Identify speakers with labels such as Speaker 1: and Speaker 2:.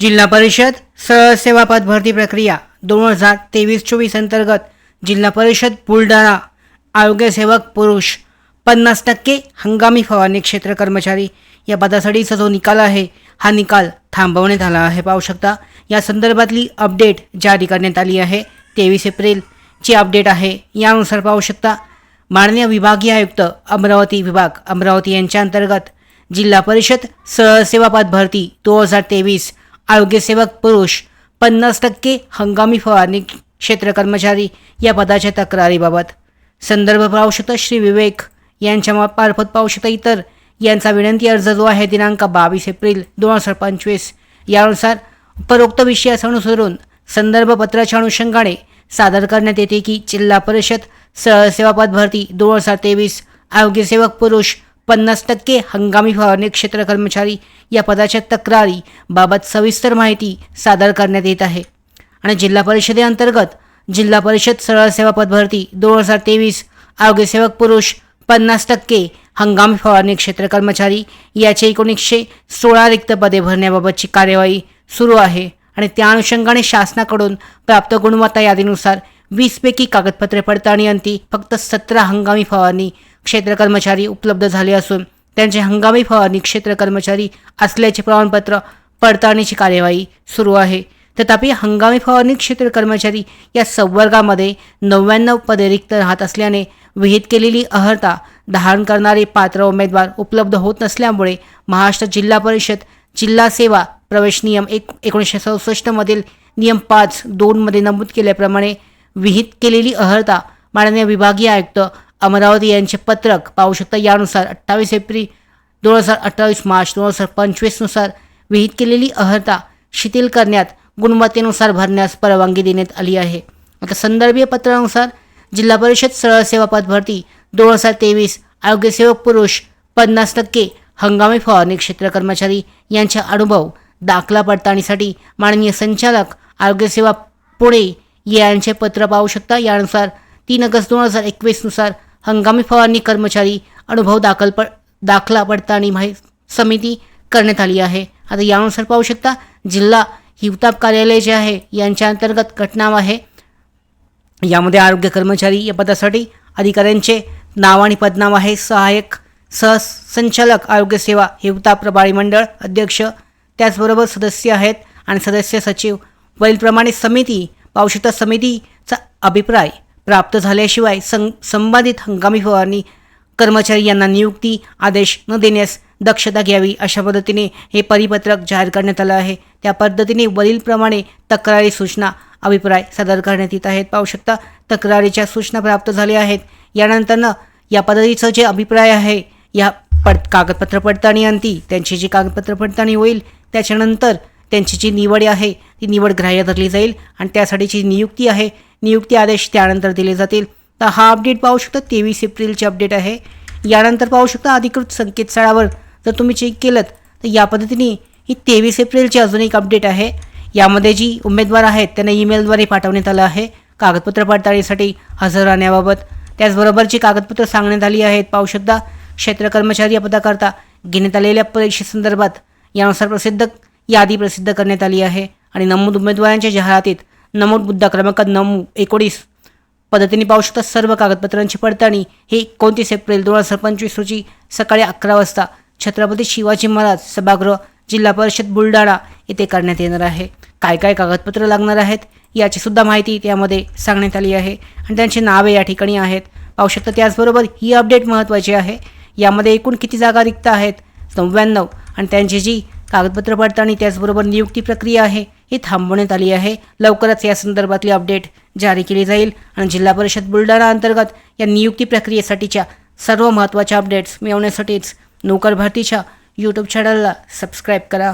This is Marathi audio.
Speaker 1: जिल्हा परिषद सरळ सेवापद भरती प्रक्रिया दोन हजार तेवीस चोवीस अंतर्गत जिल्हा परिषद बुलढाणा आरोग्यसेवक पुरुष पन्नास टक्के हंगामी फवारणी क्षेत्र कर्मचारी या पदासाठीचा जो निकाल आहे हा निकाल थांबवण्यात आला आहे. पाहू शकता या संदर्भातली अपडेट जारी करण्यात आली आहे. तेवीस एप्रिलची अपडेट आहे. यानुसार पाहू शकता माननीय विभागीय आयुक्त अमरावती विभाग अमरावती यांच्या अंतर्गत जिल्हा परिषद सरळ सेवापद भरती दोन हजार तेवीस आरोग्यसेवक पुरुष पन्नास टक्के हंगामी फवारणी क्षेत्र कर्मचारी या पदाच्या तक्रारीबाबत. संदर्भ पाहू शकता श्री विवेक. यांच्या मार्फत पाहू शकता इतर. यांचा विनंती अर्ज जो आहे दिनांक बावीस एप्रिल दोन हजार पंचवीस. यानुसार उपरोक्त विषयास अनुसरून संदर्भ पत्राच्या अनुषंगाने सादर करण्यात येते की जिल्हा परिषद सरळ सेवापद भरती दोन हजार तेवीस आरोग्यसेवक पुरुष पन्नास टक्के हंगामी फवारणी क्षेत्र कर्मचारी या पदाच्या तक्रारी बाबत सविस्तर माहिती सादर करण्यात येत आहे. आणि जिल्हा परिषदेअंतर्गत जिल्हा परिषद सरळ सेवा पदभरती दोन हजार तेवीस आरोग्यसेवक पुरुष पन्नास टक्के हंगामी फवारणी क्षेत्र कर्मचारी याचे एकोणीसशे सोळा रिक्त पदे भरण्याबाबतची कार्यवाही सुरू आहे. आणि त्या अनुषंगाने शासनाकडून प्राप्त गुणवत्ता यादीनुसार वीसपैकी कागदपत्रे पडताळणी अंती फक्त सतरा हंगामी फवारणी क्षेत्र कर्मचारी उपलब्ध झाले असून त्यांचे हंगामी फवारणी क्षेत्र कर्मचारी असल्याचे प्रमाणपत्र पडताळणीची कार्यवाही सुरू आहे. तथापि हंगामी फवारणी क्षेत्र कर्मचारी या संवर्गामध्ये नव्याण्णव पदे रिक्त राहत असल्याने विहित केलेली अर्हता धारण करणारे पात्र उमेदवार उपलब्ध होत नसल्यामुळे महाराष्ट्र जिल्हा परिषद जिल्हा सेवा प्रवेश नियम एक एकोणीसशे सदुसष्टमधील नियम पाच दोनमध्ये नमूद केल्याप्रमाणे विहित केलेली अर्हता माननीय विभागीय आयुक्त अमरावती यांचे पत्रक पाहू शकता. यानुसार अठ्ठावीस एप्रिल दोन हजार अठ्ठावीस मार्च दोन हजार पंचवीसनुसार विहित केलेली अर्हता शिथिल करण्यात गुणवत्तेनुसार भरण्यास परवानगी देण्यात आली आहे. आता संदर्भीय पत्रानुसार जिल्हा परिषद सरळ सेवा पद भरती दोन हजार तेवीस आरोग्यसेवक पुरुष पन्नास टक्के हंगामी फवारणी क्षेत्र कर्मचारी यांच्या अनुभव दाखला पडताळणीसाठी माननीय संचालक आरोग्यसेवा पुणे यांचे पत्र पाहू शकता. यानुसार तीन ऑगस्ट दोन हजार एकवीसनुसार हंगामी फवारणी कर्मचारी अनुभव दाखल प दाखला पडताळणी माहि समिती करण्यात आली आहे. आता यानुसार पाहू शकता जिल्हा हिवताप कार्यालय जे आहे यांच्या अंतर्गत घटनाव आहे. यामध्ये आरोग्य कर्मचारी या पदासाठी अधिकाऱ्यांचे नाव आणि पदनाव आहे. सहाय्यक सहसंचालक आरोग्य सेवा हिवताप प्रभारी मंडळ अध्यक्ष त्याचबरोबर सदस्य आहेत आणि सदस्य सचिव. वरीलप्रमाणे समिती पाहू शकता समितीचा अभिप्राय प्राप्त झाल्याशिवाय सं संबंधित हंगामी फवारणी कर्मचारी यांना नियुक्ती आदेश न देण्यास दक्षता घ्यावी अशा पद्धतीने हे परिपत्रक जाहीर करण्यात आलं आहे. त्या पद्धतीने वरीलप्रमाणे तक्रारी सूचना अभिप्राय सादर करण्यात येत आहेत. पाहू शकता तक्रारीच्या सूचना प्राप्त झाल्या आहेत. यानंतरनं या पद्धतीचं जे अभिप्राय आहे या पड कागदपत्र पडताळणी अंती त्यांची जी कागदपत्र पडताळणी होईल त्याच्यानंतर त्यांची जी निवड आहे ती निवड ग्राह्य धरली जाईल आणि त्यासाठीची नियुक्ती आहे नियुक्ती आदेश त्यानंतर दिले जातील. तर हा अपडेट पाहू शकता तेवीस एप्रिलची अपडेट आहे. यानंतर पाहू शकता अधिकृत संकेतस्थळावर जर तुम्ही चेक केलं तर या पद्धतीने ही तेवीस एप्रिलची अजून एक अपडेट आहे. यामध्ये जी उमेदवार आहेत त्यांना ईमेलद्वारे पाठवण्यात आलं आहे. कागदपत्र पडताळणीसाठी हजर राहण्याबाबत. त्याचबरोबरची कागदपत्र सांगण्यात आली आहेत पाहू शकता क्षेत्र कर्मचारी या पदाकरता घेण्यात आलेल्या परीक्षेसंदर्भात यानुसार प्रसिद्ध यादी प्रसिद्ध करण्यात आली आहे. आणि नमूद उमेदवारांच्या जाहिरातीत नमूद मुद्दा क्रमांक नऊ एकोणीस पद्धतीने पाहू शकता सर्व कागदपत्रांची पडताळणी. ही एकोणतीस एप्रिल दोन हजार पंचवीस रोजी सकाळी अकरा वाजता छत्रपती शिवाजी महाराज सभागृह जिल्हा परिषद बुलढाणा येथे करण्यात येणार आहे. काय काय कागदपत्र लागणार आहेत याची सुद्धा माहिती त्यामध्ये सांगण्यात आली आहे. आणि त्यांची नावे या ठिकाणी आहेत. पाहू शकता त्याचबरोबर ही अपडेट महत्त्वाची आहे. यामध्ये एकूण किती जागा रिक्त आहेत? नव्याण्णव. आणि त्यांची जी कागदपत्र पडताळणी त्याचबरोबर नियुक्ती प्रक्रिया आहे. ही थांबवण्यात आली आहे. लवकरच या संदर्भातली अपडेट जारी केली जाईल आणि जिल्हा परिषद बुलढाणा अंतर्गत या नियुक्ती प्रक्रियेसाठीच्या सर्व महत्त्वाच्या अपडेट्स मिळवण्यासाठीच नोकर भरतीच्या यूट्यूब चॅनलला सबस्क्राईब करा.